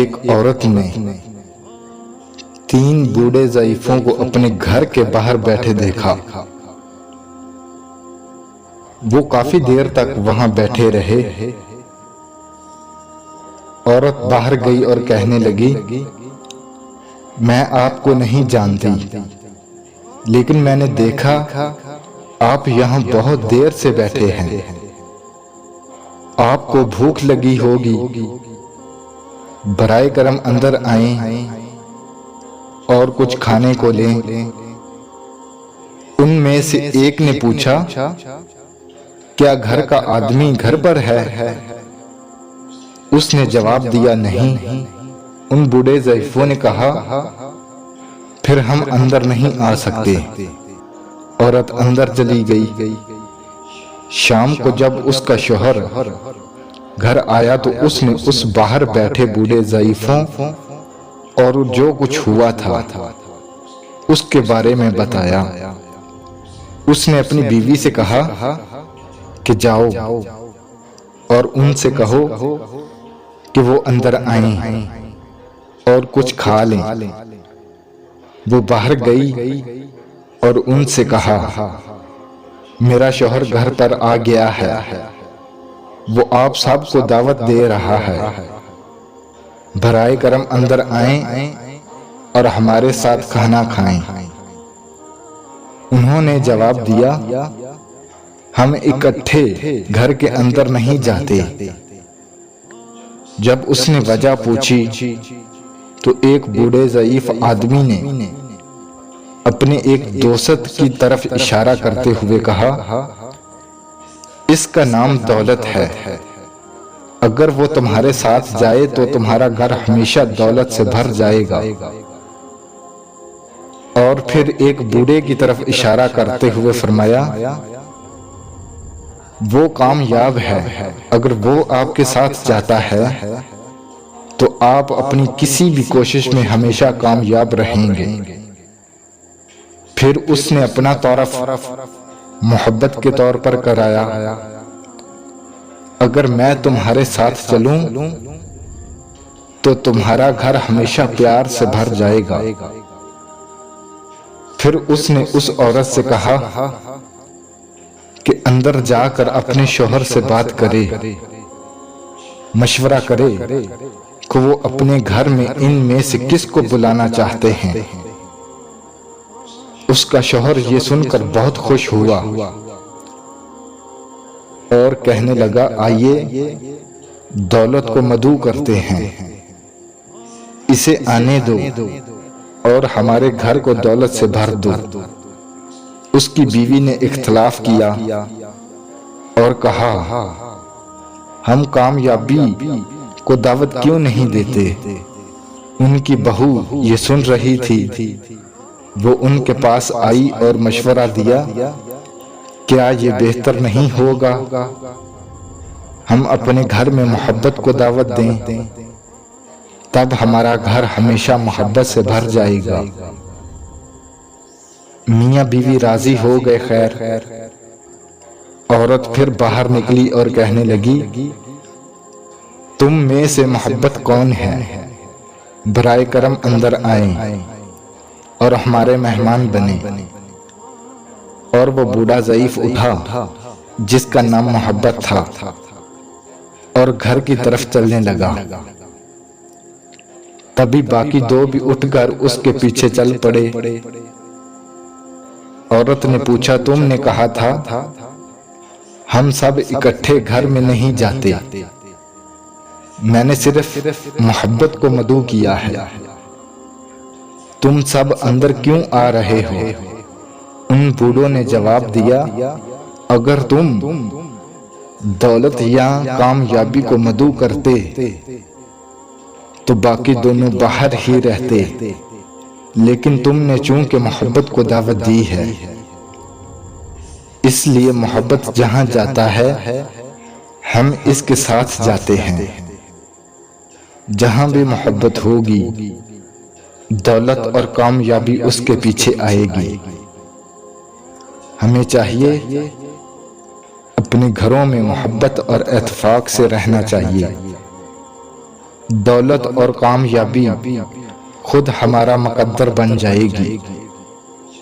ایک عورت نے تین بوڑھے ضعیفوں کو اپنے گھر کے باہر بیٹھے دیکھا۔ وہ کافی دیر تک وہاں بیٹھے رہے۔ عورت باہر گئی اور کہنے لگی، میں آپ کو نہیں جانتی، لیکن میں نے دیکھا، آپ یہاں بہت دیر سے بیٹھے ہیں۔ آپ کو بھوک لگی ہوگی۔ برائے کرم اندر آئیں اور کچھ کھانے کو لیں۔ ان میں سے ایک نے پوچھا، کیا گھر کا آدمی گھر پر ہے؟ اس نے جواب دیا، نہیں۔ ان بوڑھے ضعیفوں نے کہا، پھر ہم اندر نہیں آ سکتے۔ عورت اندر چلی گئی۔ شام کو جب اس کا شوہر گھر آیا تو اس نے اس باہر بیٹھے بوڑھے ضعیفوں اور جو کچھ ہوا تھا، اس کے بارے میں بتایا۔ اس نے اپنی بیوی سے کہا کہ جاؤ اور ان سے کہو کہ وہ اندر آئیں اور کچھ کھا لیں۔ وہ باہر گئی اور ان سے کہا، میرا شوہر گھر پر آ گیا ہے۔ وہ آپ سب کو دعوت دے رہا ہے۔ برائے کرم اندر آئیں اور ہمارے ساتھ کھانا کھائیں۔ انہوں نے جواب دیا، ہم اکٹھے گھر کے اندر نہیں جاتے۔ جب اس نے وجہ پوچھی، تو ایک بوڑھے ضعیف آدمی نے اپنے ایک دوست کی طرف اشارہ کرتے ہوئے کہا اس کا نام دولت ہے۔ اگر وہ تمہارے ساتھ جائے تو تمہارا گھر ہمیشہ دولت سے بھر جائے گا۔ اور پھر ایک بوڑھے کی طرف اشارہ کرتے ہوئے فرمایا، وہ کامیاب ہے۔ اگر وہ آپ کے ساتھ جاتا ہے، تو آپ اپنی کسی بھی کوشش میں ہمیشہ کامیاب رہیں گے۔ پھر اس نے اپنا طورف محبت کے طور پر کرایا۔ اگر میں تمہارے ساتھ چلوں تو تمہارا گھر ہمیشہ پیار سے بھر جائے گا۔ پھر اس نے اس عورت سے کہا کہ اندر جا کر اپنے شوہر سے بات کرے، مشورہ کرے کہ وہ اپنے گھر میں ان میں سے کس کو بلانا چاہتے ہیں۔ اس کا شوہر یہ سن کر بہت خوش ہوا اور کہنے لگا، آئیے دولت کو مدعو کرتے ہیں۔ اسے آنے دو اور ہمارے گھر کو دولت سے بھر دو۔ اس کی بیوی نے اختلاف کیا اور کہا، ہم کامیابی کو دعوت کیوں نہیں دیتے؟ ان کی بہو یہ سن رہی تھی۔ وہ ان کے پاس آئی اور مشورہ دیا کیا یہ بہتر نہیں ہوگا؟ ہم اپنے گھر میں محبت کو دعوت دیں، تب ہمارا گھر ہمیشہ محبت سے بھر جائے گا۔ میاں بیوی راضی ہو گئے، خیر۔ عورت پھر باہر نکلی اور کہنے لگی، تم میں سے محبت کون ہے؟ برائے کرم اندر آئیں۔ اور ہمارے مہمان بنے۔ اور وہ بوڑھا ضعیف اٹھا، جس کا نام محبت تھا، اور گھر کی طرف چلنے لگا۔ تبھی باقی دو بھی اٹھ کر اس کے پیچھے چل پڑے۔ عورت نے پوچھا، تم نے کہا تھا، ہم سب اکٹھے گھر میں نہیں جاتے۔ میں نے صرف محبت کو مدعو کیا ہے۔ تم سب اندر کیوں آ رہے ہو؟ ان بوڑھوں نے جواب دیا، اگر تم دولت یا کامیابی کو مدعو کرتے، تو باقی دونوں باہر ہی رہتے۔ لیکن تم نے چونکہ محبت کو دعوت دی ہے، اس لیے محبت جہاں جاتا ہے، ہم اس کے ساتھ جاتے ہیں۔ جہاں بھی محبت ہوگی دولت اور کامیابی اس کے پیچھے آئے گی۔ ہمیں چاہیے اپنے گھروں میں محبت اور اتفاق سے رہنا چاہیے۔ دولت اور کامیابی خود ہمارا مقدر بن جائے گی۔